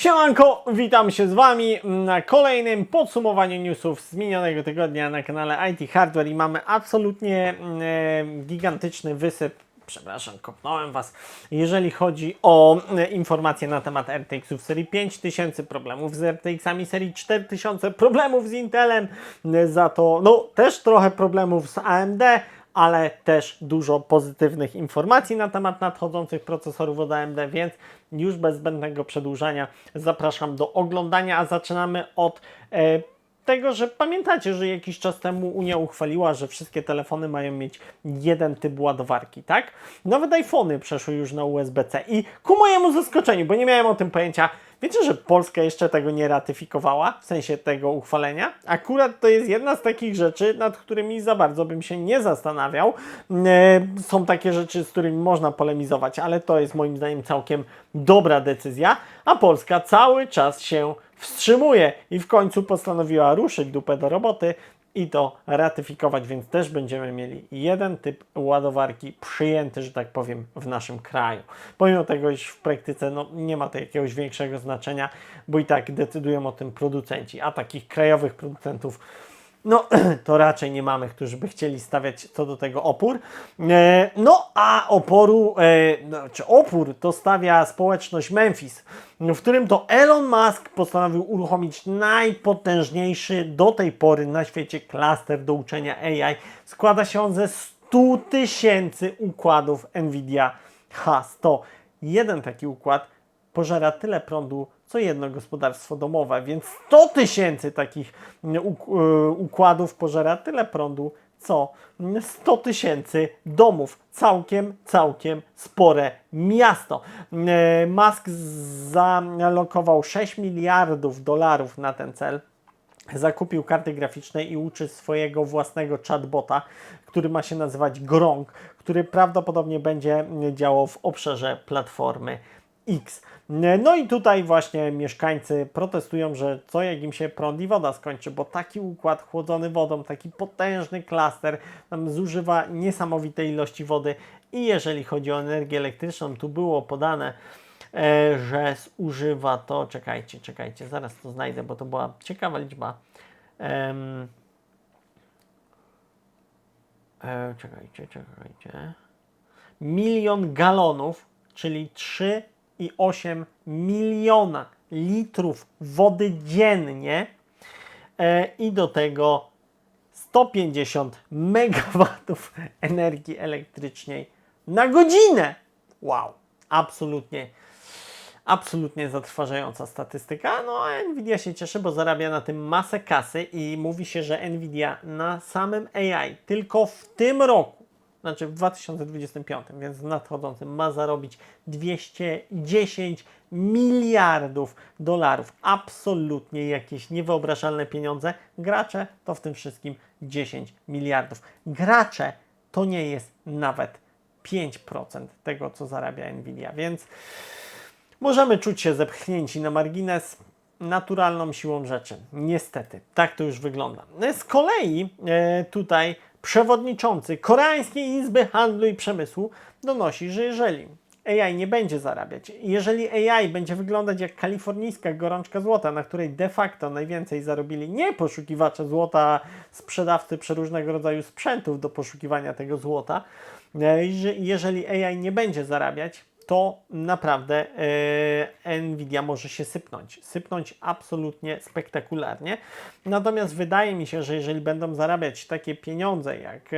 Siemanko, witam się z Wami na kolejnym podsumowaniu newsów z minionego tygodnia na kanale IT Hardware i mamy absolutnie e, gigantyczny wysyp Przepraszam, kopnąłem Was. Jeżeli chodzi o e, informacje na temat RTX-ów serii 5000, problemów z RTX-ami serii 4000, problemów z Intelem, e, za to no też trochę problemów z AMD, ale też dużo pozytywnych informacji na temat nadchodzących procesorów od AMD, więc już bez zbędnego przedłużania zapraszam do oglądania, a zaczynamy od e, tego, że pamiętacie, że jakiś czas temu Unia uchwaliła, że wszystkie telefony mają mieć jeden typ ładowarki, tak? Nawet iPhony przeszły już na USB-C i ku mojemu zaskoczeniu, bo nie miałem o tym pojęcia, wiecie, że Polska jeszcze tego nie ratyfikowała, w sensie tego uchwalenia? Akurat to jest jedna z takich rzeczy, nad którymi za bardzo bym się nie zastanawiał. E, Są takie rzeczy, z którymi można polemizować, ale to jest moim zdaniem całkiem dobra decyzja, a Polska cały czas się wstrzymuje i w końcu postanowiła ruszyć dupę do roboty i to ratyfikować, więc też będziemy mieli jeden typ ładowarki przyjęty, że tak powiem, w naszym kraju. Pomimo tego, iż w praktyce no, nie ma to jakiegoś większego znaczenia, bo i tak decydują o tym producenci, a takich krajowych producentów no, to raczej nie mamy, którzy by chcieli stawiać co do tego opór. E, No, a oporu, e, no, czy opór to stawia społeczność Memphis, w którym to Elon Musk postanowił uruchomić najpotężniejszy do tej pory na świecie klaster do uczenia AI. Składa się on ze 100 tysięcy układów NVIDIA H100. Jeden taki układ pożera tyle prądu, co jedno gospodarstwo domowe, więc 100 tysięcy takich mm, y, układów pożera tyle prądu, co 100 tysięcy domów. Całkiem, całkiem spore miasto. E, Musk zalokował 6 miliardów dolarów na ten cel zakupił karty graficzne i uczy swojego własnego chatbota, który ma się nazywać Gronk, który prawdopodobnie będzie działał w obszarze platformy X. No i tutaj właśnie mieszkańcy protestują, że co jak im się prąd i woda skończy, bo taki układ chłodzony wodą, taki potężny klaster tam zużywa niesamowite ilości wody i jeżeli chodzi o energię elektryczną, tu było podane, e, że zużywa to, czekajcie, czekajcie, zaraz to znajdę, bo to była ciekawa liczba. E, czekajcie, czekajcie. Milion galonów, czyli 3,8 miliona litrów wody dziennie e, i do tego 150 megawatów energii elektrycznej na godzinę. Wow, absolutnie absolutnie zatrważająca statystyka. No a Nvidia się cieszy, bo zarabia na tym masę kasy i mówi się, że Nvidia na samym AI tylko w tym roku, znaczy w 2025, więc w nadchodzącym ma zarobić 210 miliardów dolarów. Absolutnie jakieś niewyobrażalne pieniądze. Gracze to w tym wszystkim 10 miliardów. Gracze to nie jest nawet 5% tego, co zarabia Nvidia, więc Możemy czuć się zepchnięci na margines naturalną siłą rzeczy. Niestety, tak to już wygląda. Z kolei e, tutaj przewodniczący Koreańskiej Izby Handlu i Przemysłu donosi, że jeżeli AI nie będzie zarabiać, jeżeli AI będzie wyglądać jak kalifornijska gorączka złota, na której de facto najwięcej zarobili nie poszukiwacze złota, sprzedawcy przeróżnego rodzaju sprzętów do poszukiwania tego złota, e, że jeżeli AI nie będzie zarabiać, to naprawdę e, Nvidia może się sypnąć. Sypnąć absolutnie spektakularnie. Natomiast wydaje mi się, że jeżeli będą zarabiać takie pieniądze, jak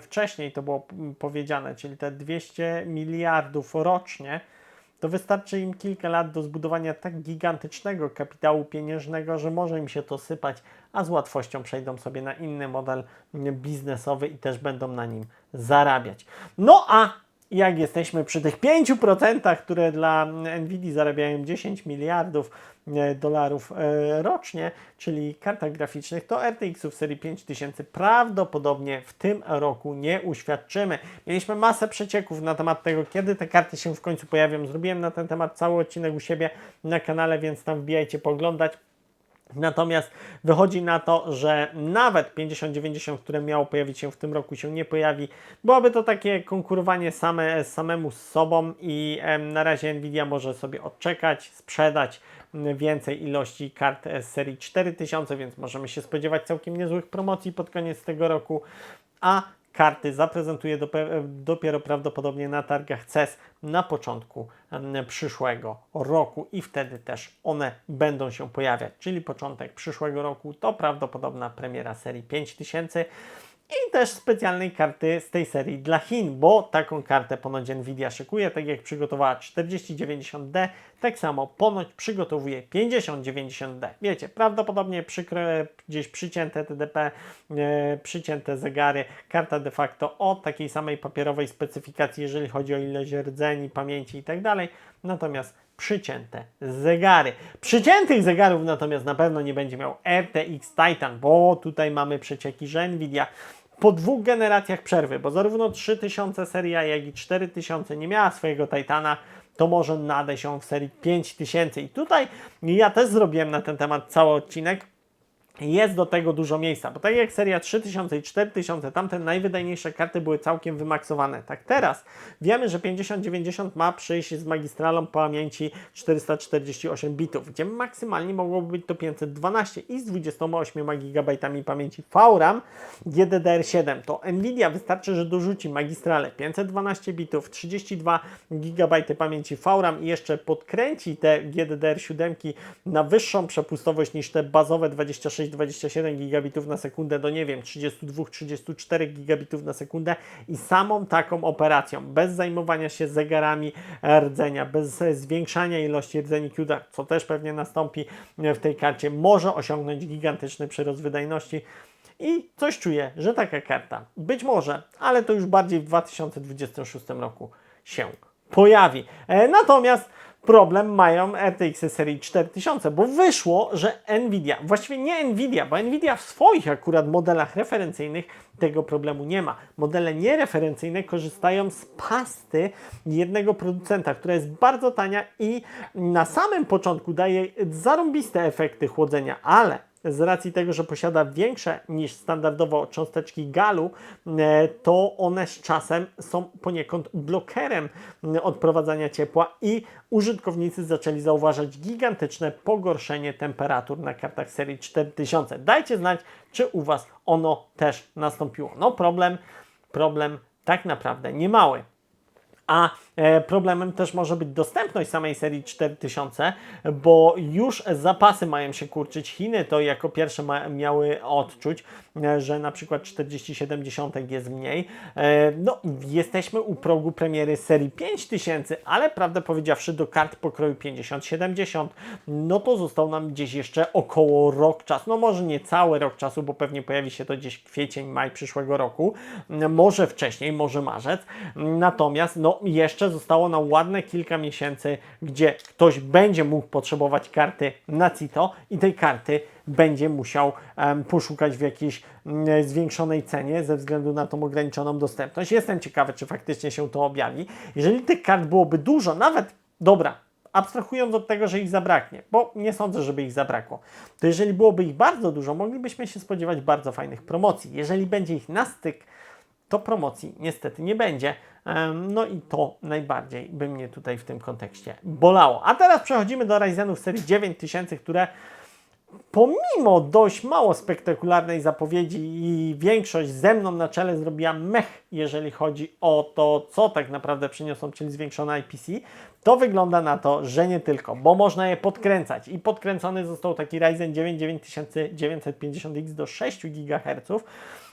wcześniej to było powiedziane, czyli te 200 miliardów rocznie, to wystarczy im kilka lat do zbudowania tak gigantycznego kapitału pieniężnego, że może im się to sypać, a z łatwością przejdą sobie na inny model biznesowy i też będą na nim zarabiać. No a jak jesteśmy przy tych 5%, które dla Nvidia zarabiają 10 miliardów e, dolarów e, rocznie, czyli kartach graficznych, to RTX-ów serii 5000 prawdopodobnie w tym roku nie uświadczymy. Mieliśmy masę przecieków na temat tego, kiedy te karty się w końcu pojawią. Zrobiłem na ten temat cały odcinek u siebie na kanale, więc tam wbijajcie poglądać. Natomiast wychodzi na to, że nawet 5090, które miało pojawić się w tym roku, się nie pojawi. Byłoby to takie konkurowanie same, samemu z sobą i na razie Nvidia może sobie odczekać, sprzedać m, więcej ilości kart z serii 4000, więc możemy się spodziewać całkiem niezłych promocji pod koniec tego roku. A karty zaprezentuje dopiero prawdopodobnie na targach CES na początku em, przyszłego roku i wtedy też one będą się pojawiać, czyli początek przyszłego roku to prawdopodobna premiera serii 5000 i też specjalnej karty z tej serii dla Chin, bo taką kartę ponoć Nvidia szykuje, tak jak przygotowała 4090D, tak samo ponoć przygotowuje 5090D. Wiecie, prawdopodobnie przykre, gdzieś przycięte TDP, e, przycięte zegary, karta de facto o takiej samej papierowej specyfikacji, jeżeli chodzi o ilość rdzeni, pamięci i tak dalej, natomiast przycięte zegary. Przyciętych zegarów natomiast na pewno nie będzie miał RTX Titan, bo tutaj mamy przecieki, że Nvidia po dwóch generacjach przerwy, bo zarówno 3000 seria, jak i 4000 nie miała swojego Titana, to może nadejść ją w serii 5000. I tutaj ja też zrobiłem na ten temat cały odcinek. Jest do tego dużo miejsca, bo tak jak seria 3000 i 4000, tamte najwydajniejsze karty były całkiem wymaksowane. Tak teraz wiemy, że 5090 ma przyjść z magistralą pamięci 448 bitów, gdzie maksymalnie mogłoby być to 512 i z 28 GB pamięci VRAM GDDR7. To Nvidia wystarczy, że dorzuci magistralę 512 bitów, 32 GB pamięci VRAM i jeszcze podkręci te GDDR7 na wyższą przepustowość niż te bazowe 26-27 gigabitów na sekundę do nie wiem 32-34 gigabitów na sekundę i samą taką operacją bez zajmowania się zegarami rdzenia, bez zwiększania ilości rdzeni CUDA, co też pewnie nastąpi w tej karcie, może osiągnąć gigantyczny przyrost wydajności. I coś czuję, że taka karta być może, ale to już bardziej w 2026 roku się pojawi. E, natomiast problem mają RTX serii 4000, bo wyszło, że Nvidia, właściwie nie Nvidia, bo Nvidia w swoich akurat modelach referencyjnych tego problemu nie ma. Modele niereferencyjne korzystają z pasty jednego producenta, która jest bardzo tania i na samym początku daje zarąbiste efekty chłodzenia, ale z racji tego, że posiada większe niż standardowo cząsteczki galu, e, to one z czasem są poniekąd blokerem m, odprowadzania ciepła i użytkownicy zaczęli zauważać gigantyczne pogorszenie temperatur na kartach serii 4000. Dajcie znać, czy u Was ono też nastąpiło. No problem, problem tak naprawdę niemały. A e, problemem też może być dostępność samej serii 4000, bo już zapasy mają się kurczyć. Chiny to jako pierwsze miały odczuć, e, że na przykład 4070 jest mniej. E, no, jesteśmy u progu premiery serii 5000, ale prawdę powiedziawszy do kart pokroju 5070, no to został nam gdzieś jeszcze około rok czasu. No może nie cały rok czasu, bo pewnie pojawi się to gdzieś kwiecień, maj przyszłego roku. Może wcześniej, może marzec. Natomiast no jeszcze zostało nam ładne kilka miesięcy, gdzie ktoś będzie mógł potrzebować karty na CITO i tej karty będzie musiał em, poszukać w jakiejś mm, zwiększonej cenie ze względu na tą ograniczoną dostępność. Jestem ciekawy, czy faktycznie się to objawi. Jeżeli tych kart byłoby dużo, nawet dobra, abstrahując od tego, że ich zabraknie, bo nie sądzę, żeby ich zabrakło, to jeżeli byłoby ich bardzo dużo, moglibyśmy się spodziewać bardzo fajnych promocji. Jeżeli będzie ich na styk, to promocji niestety nie będzie. No i to najbardziej by mnie tutaj w tym kontekście bolało. A teraz przechodzimy do Ryzenów serii 9000, które pomimo dość mało spektakularnej zapowiedzi i większość ze mną na czele zrobiła mech, jeżeli chodzi o to, co tak naprawdę przyniosą, czyli zwiększone IPC, to wygląda na to, że nie tylko, bo można je podkręcać i podkręcony został taki Ryzen 9 9950X do 6 GHz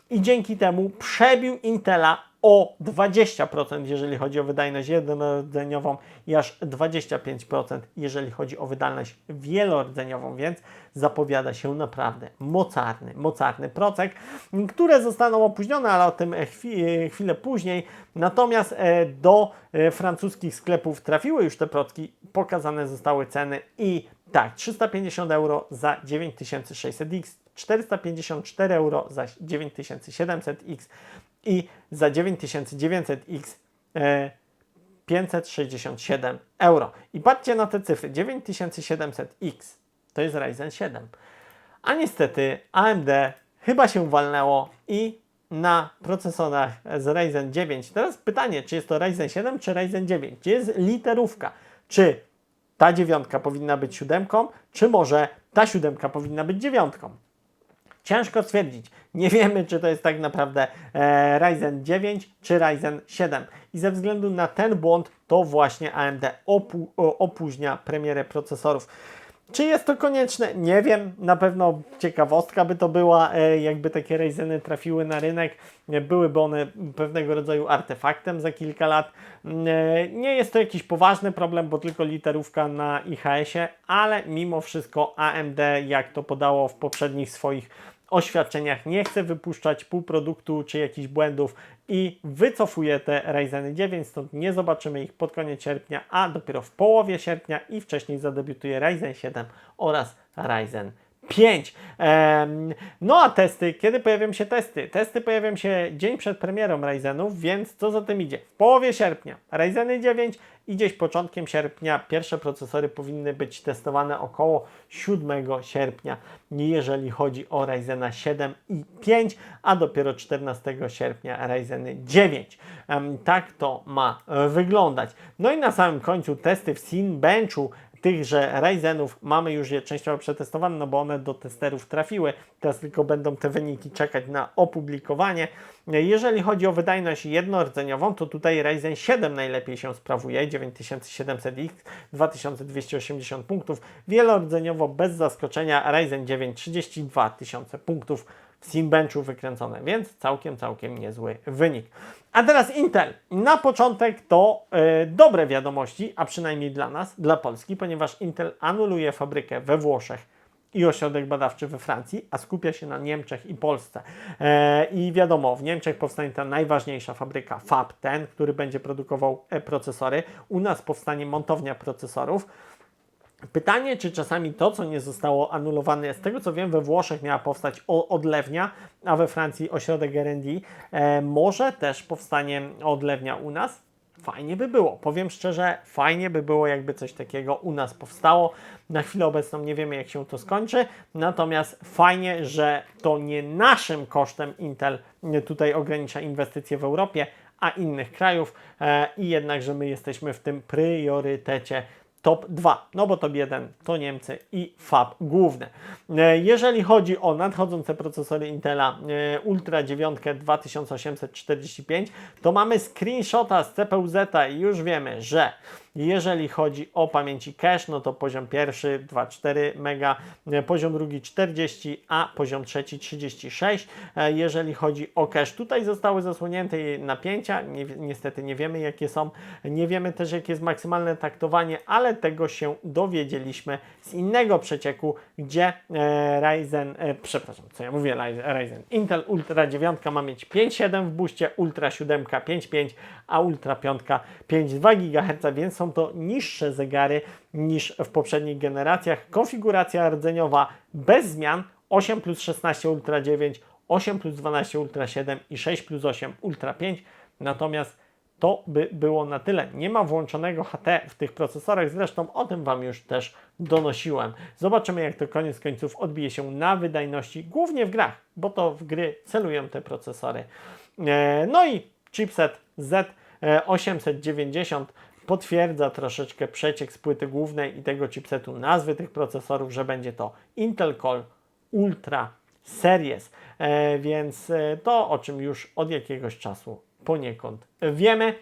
i dzięki temu przebił Intela o 20%, jeżeli chodzi o wydajność jednordzeniową i aż 25%, jeżeli chodzi o wydajność wielordzeniową, więc zapowiada się naprawdę mocarny, mocarny procek, które zostaną opóźnione, ale o tym chwi, chwilę później. Natomiast e, do e, francuskich sklepów trafiły już te procki, pokazane zostały ceny i tak, 350 euro za 9600X, 454 euro za 9700X i za 9900X e, 567 euro. I patrzcie na te cyfry. 9700X to jest Ryzen 7. A niestety AMD chyba się walnęło i na procesorach z Ryzen 9. Teraz pytanie, czy jest to Ryzen 7 czy Ryzen 9? Gdzie jest literówka? Czy ta dziewiątka powinna być siódemką, czy może ta siódemka powinna być dziewiątką? Ciężko stwierdzić. Nie wiemy, czy to jest tak naprawdę e, Ryzen 9 czy Ryzen 7. I ze względu na ten błąd, to właśnie AMD opu- opóźnia premierę procesorów. Czy jest to konieczne? Nie wiem. Na pewno ciekawostka by to była, e, jakby takie Ryzeny trafiły na rynek. E, Byłyby one pewnego rodzaju artefaktem za kilka lat. Mm, e, Nie jest to jakiś poważny problem, bo tylko literówka na IHS-ie, ale mimo wszystko AMD, jak to podało w poprzednich swoich oświadczeniach, nie chce wypuszczać półproduktu czy jakichś błędów i wycofuje te Ryzeny 9, stąd nie zobaczymy ich pod koniec sierpnia, a dopiero w połowie sierpnia i wcześniej zadebiutuje Ryzen 7 oraz Ryzen 5. Em, no a testy, kiedy pojawią się testy? Testy pojawią się dzień przed premierą Ryzenów, więc co za tym idzie? W połowie sierpnia Ryzeny 9 i gdzieś początkiem sierpnia pierwsze procesory powinny być testowane około 7 sierpnia, jeżeli chodzi o Ryzena 7 i 5, a dopiero 14 sierpnia Ryzeny 9. Em, tak to ma wyglądać. No i na samym końcu testy w Cinebenchu tychże Ryzenów mamy już je częściowo przetestowane, no bo one do testerów trafiły. Teraz tylko będą te wyniki czekać na opublikowanie. Jeżeli chodzi o wydajność jednorodzeniową, to tutaj Ryzen 7 najlepiej się sprawuje, 9700X, 2280 punktów. Wielordzeniowo bez zaskoczenia Ryzen 9 32 tysiące punktów w Simbenchu wykręcone, więc całkiem, całkiem niezły wynik. A teraz Intel. Na początek to e, dobre wiadomości, a przynajmniej dla nas, dla Polski, ponieważ Intel anuluje fabrykę we Włoszech i ośrodek badawczy we Francji, a skupia się na Niemczech i Polsce. E, I wiadomo, w Niemczech powstanie ta najważniejsza fabryka Fab, ten, który będzie produkował e, procesory. U nas powstanie montownia procesorów. Pytanie, czy czasami to, co nie zostało anulowane, z tego co wiem, we Włoszech miała powstać odlewnia, a we Francji ośrodek R&D. E, może też powstanie odlewnia u nas? Fajnie by było. Powiem szczerze, fajnie by było, jakby coś takiego u nas powstało. Na chwilę obecną nie wiemy, jak się to skończy, natomiast fajnie, że to nie naszym kosztem Intel tutaj ogranicza inwestycje w Europie, a innych krajów e, i jednak, że my jesteśmy w tym priorytecie top 2, no bo top 1 to Niemcy i Fab główne. Jeżeli chodzi o nadchodzące procesory Intela e, Ultra 9 2845, to mamy screenshota z CPU-Z i już wiemy, że jeżeli chodzi o pamięci cache, no to poziom pierwszy 2,4 MB, e, poziom drugi 40, a poziom trzeci 36. E, Jeżeli chodzi o cache, tutaj zostały zasłonięte napięcia, nie, niestety nie wiemy jakie są, nie wiemy też jakie jest maksymalne taktowanie, ale tego się dowiedzieliśmy z innego przecieku, gdzie e, Ryzen, przepraszam, co ja mówię, Ryzen, Intel Ultra 9 ma mieć 5,7 w buście, Ultra 7 5,5, a Ultra 5 5,2 GHz, więc są to niższe zegary niż w poprzednich generacjach. Konfiguracja rdzeniowa bez zmian 8 plus 16 Ultra 9, 8 plus 12 Ultra 7 i 6 plus 8 Ultra 5. Natomiast to by było na tyle. Nie ma włączonego HT w tych procesorach, zresztą o tym Wam już też donosiłem. Zobaczymy, jak to koniec końców odbije się na wydajności, głównie w grach, bo to w gry celują te procesory. E, No i chipset Z890 potwierdza troszeczkę przeciek z płyty głównej i tego chipsetu nazwy tych procesorów, że będzie to Intel Core Ultra Series, e, więc e, to o czym już od jakiegoś czasu poniekąd wiemy.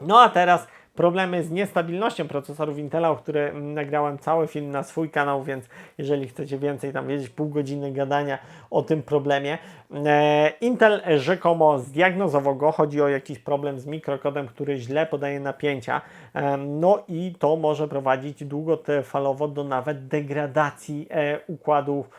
No a teraz problemy z niestabilnością procesorów Intela, o które mm, nagrałem cały film na swój kanał, więc jeżeli chcecie więcej tam wiedzieć, pół godziny gadania o tym problemie. E, Intel rzekomo zdiagnozował go, chodzi o jakiś problem z mikrokodem, który źle podaje napięcia, e, no i to może prowadzić długotrwalowo do nawet degradacji e, układów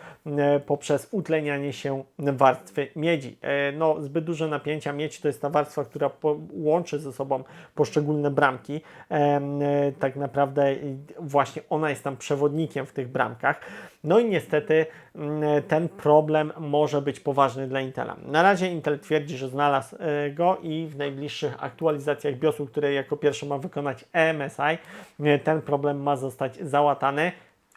poprzez utlenianie się warstwy miedzi. No, zbyt duże napięcia miedź to jest ta warstwa, która łączy ze sobą poszczególne bramki. Em, e, Tak naprawdę właśnie ona jest tam przewodnikiem w tych bramkach. No i niestety mm, ten problem może być poważny dla Intela. Na razie Intel twierdzi, że znalazł e, go i w najbliższych aktualizacjach BIOSu, które jako pierwsze ma wykonać EMSI, e, ten problem ma zostać załatany.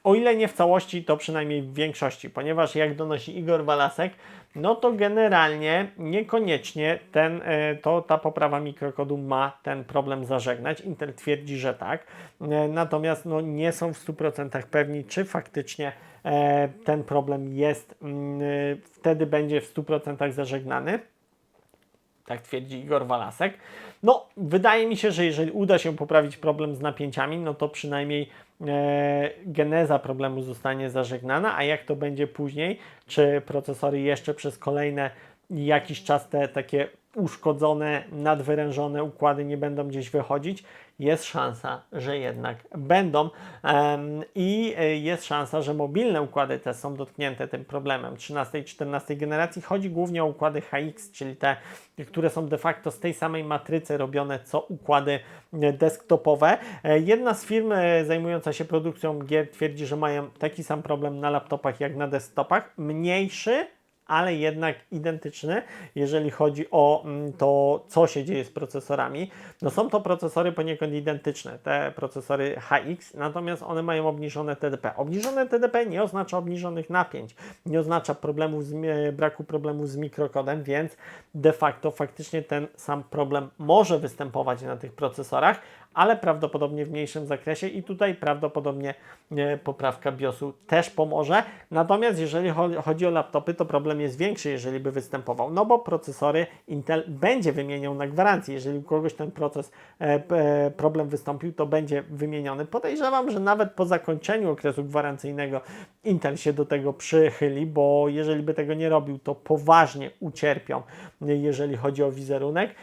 O ile nie w całości, to przynajmniej w większości, ponieważ jak donosi Igor Walasek, no to generalnie niekoniecznie ten, e, to ta poprawa mikrokodu ma ten problem zażegnać. Intel twierdzi, że tak. E, Natomiast no, nie są w 100% pewni, czy faktycznie e, ten problem jest, mm, wtedy będzie w 100% zażegnany. Tak twierdzi Igor Walasek. No, wydaje mi się, że jeżeli uda się poprawić problem z napięciami, no to przynajmniej e, geneza problemu zostanie zażegnana, a jak to będzie później, czy procesory jeszcze przez kolejne jakiś czas te takie uszkodzone, nadwyrężone układy nie będą gdzieś wychodzić, jest szansa, że jednak będą i e, jest szansa, że mobilne układy te są dotknięte tym problemem 13 i 14 generacji. Chodzi głównie o układy HX, czyli te, które są de facto z tej samej matrycy robione co układy e, desktopowe. E, Jedna z firm zajmująca się produkcją gier twierdzi, że mają taki sam problem na laptopach jak na desktopach, mniejszy, ale jednak identyczny, jeżeli chodzi o mm, to, co się dzieje z procesorami. No są to procesory poniekąd identyczne, te procesory HX, natomiast one mają obniżone TDP. Obniżone TDP nie oznacza obniżonych napięć, nie oznacza problemów z, braku problemów z mikrokodem, więc de facto faktycznie ten sam problem może występować na tych procesorach, ale prawdopodobnie w mniejszym zakresie i tutaj prawdopodobnie e, poprawka BIOSu też pomoże. Natomiast jeżeli cho- chodzi o laptopy, to problem jest większy, jeżeli by występował, no bo procesory Intel będzie wymieniał na gwarancji. Jeżeli u kogoś ten proces, e, e, problem wystąpił, to będzie wymieniony. Podejrzewam, że nawet po zakończeniu okresu gwarancyjnego Intel się do tego przychyli, bo jeżeli by tego nie robił, to poważnie ucierpią, jeżeli chodzi o wizerunek.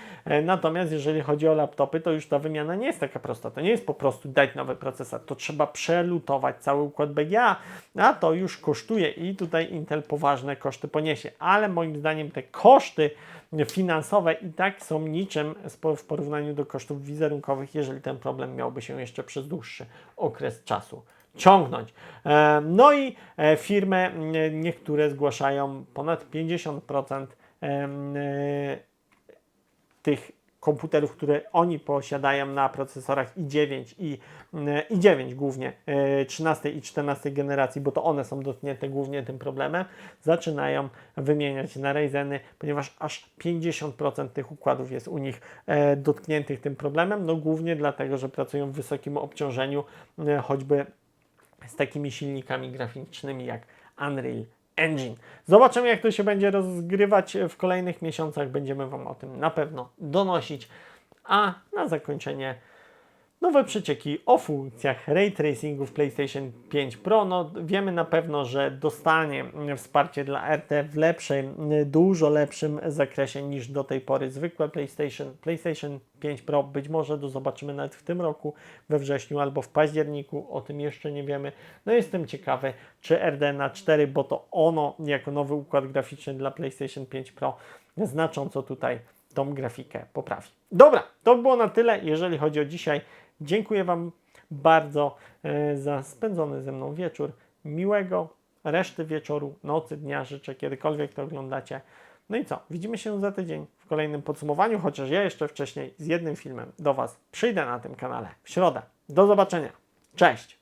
Natomiast jeżeli chodzi o laptopy, to już ta wymiana nie jest taka prosta. To nie jest po prostu dać nowy procesor, to trzeba przelutować cały układ BGA, a to już kosztuje i tutaj Intel poważne koszty poniesie. Ale moim zdaniem te koszty finansowe i tak są niczym w porównaniu do kosztów wizerunkowych, jeżeli ten problem miałby się jeszcze przez dłuższy okres czasu ciągnąć. E, No i e, firmy niektóre zgłaszają ponad 50% em, e, tych komputerów, które oni posiadają na procesorach i9 i mm, i9 głównie e, 13 i 14 generacji, bo to one są dotknięte głównie tym problemem, zaczynają wymieniać na Ryzeny, ponieważ aż 50% tych układów jest u nich e, dotkniętych tym problemem, no głównie dlatego, że pracują w wysokim obciążeniu, e, choćby z takimi silnikami graficznymi jak Unreal Engine. Zobaczymy, jak to się będzie rozgrywać w kolejnych miesiącach. Będziemy Wam o tym na pewno donosić. A na zakończenie nowe przecieki o funkcjach ray tracingu w PlayStation 5 Pro. No, wiemy na pewno, że dostanie wsparcie dla RT w lepszym, dużo lepszym zakresie niż do tej pory zwykłe PlayStation. PlayStation 5 Pro być może to zobaczymy nawet w tym roku, we wrześniu albo w październiku, o tym jeszcze nie wiemy. No jestem ciekawy, czy RDNA 4, bo to ono jako nowy układ graficzny dla PlayStation 5 Pro znacząco tutaj tą grafikę poprawi. Dobra, to było na tyle, jeżeli chodzi o dzisiaj. Dziękuję Wam bardzo e, za spędzony ze mną wieczór. Miłego reszty wieczoru, nocy, dnia życzę, kiedykolwiek to oglądacie. No i co? Widzimy się za tydzień w kolejnym podsumowaniu, chociaż ja jeszcze wcześniej z jednym filmem do Was przyjdę na tym kanale w środę. Do zobaczenia. Cześć!